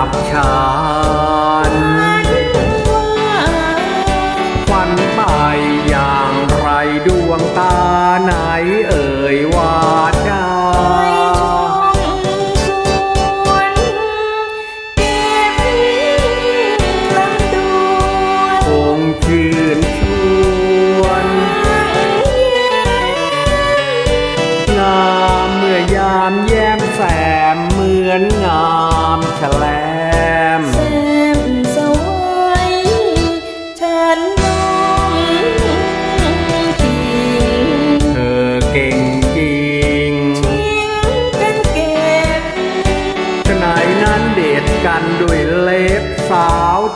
กับฉันควันไปอย่างไรดวงตาไหนเอ่ยวาจาคงชื่นชวนงามเมื่อยามแย้มแสมเหมือนงามแฉล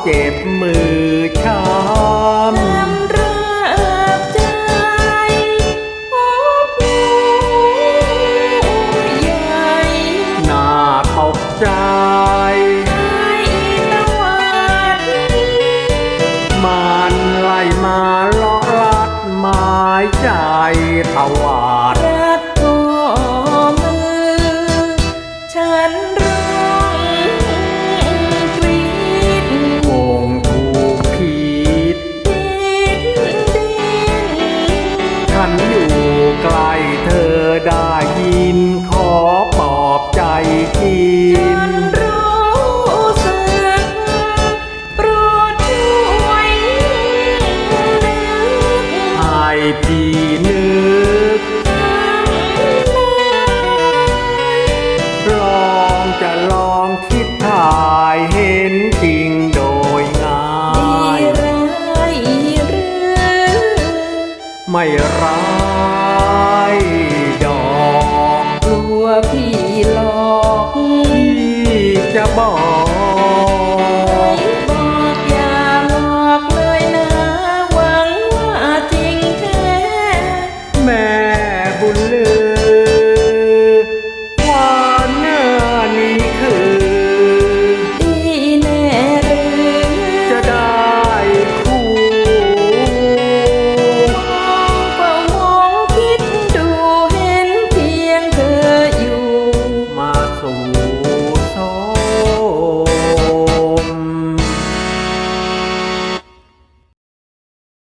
เจ็บมือช้ำน่าตกใจมันไล่มาเลาะลัดหมายใจถวาด ฉันอยู่ใกล้เธอได้ยินขอปลอบใจกินรู้สึกปรดช่วยนึกให้พี่นึก ไม่รัก